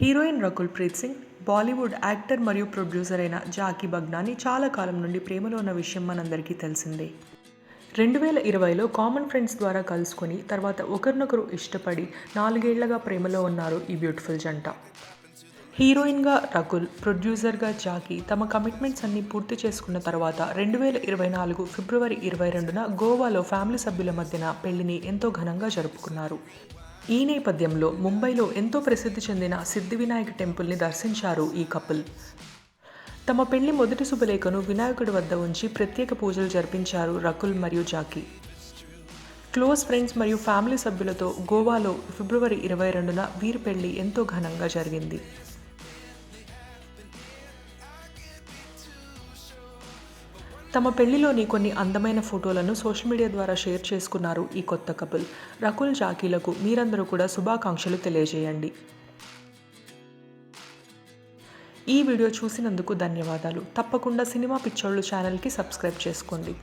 Heroine Rakul Preet Singh Bollywood actor మరియు producer అయిన జాకీ బగ్నాని చాలా కాలం నుండి ప్రేమలో ఉన్న విషయం మనందరికీ తెలిసిందే. రెండు వేల ఇరవైలో కామన్ ఫ్రెండ్స్ ద్వారా కలుసుకొని తర్వాత ఒకరినొకరు ఇష్టపడి నాలుగేళ్ళగా ప్రేమలో ఉన్నారు ఈ బ్యూటిఫుల్ జంట. హీరోయిన్గా రకుల్ ప్రొడ్యూసర్గా జాకీ తమ కమిట్మెంట్స్ అన్ని పూర్తి చేసుకున్న తర్వాత రెండు వేల ఇరవై నాలుగు ఫిబ్రవరి ఇరవై రెండున గోవాలో ఫ్యామిలీ సభ్యుల మధ్యన పెళ్ళిని ఎంతో ఘనంగా జరుపుకున్నారు. ఈ నేపథ్యంలో ముంబైలో ఎంతో ప్రసిద్ధి చెందిన సిద్ధివినాయక టెంపుల్ని దర్శించారు ఈ కపుల్. తమ పెళ్ళి మొదటి శుభలేఖను వినాయకుడి వద్ద ఉంచి ప్రత్యేక పూజలు జరిపించారు రకుల్ మరియు జాకీ. క్లోజ్ ఫ్రెండ్స్ మరియు ఫ్యామిలీ సభ్యులతో గోవాలో ఫిబ్రవరి ఇరవై రెండున వీరి పెళ్ళి ఎంతో ఘనంగా జరిగింది. తమ పెళ్ళిలోని కొన్ని అందమైన ఫోటోలను సోషల్ మీడియా ద్వారా షేర్ చేసుకున్నారు ఈ కొత్త కపుల్. రకుల్ జాకీలకు మీరందరూ కూడా శుభాకాంక్షలు తెలియజేయండి. ఈ వీడియో చూసినందుకు ధన్యవాదాలు. తప్పకుండా సినిమా పిచ్చోళ్ళు ఛానల్కి సబ్స్క్రైబ్ చేసుకోండి.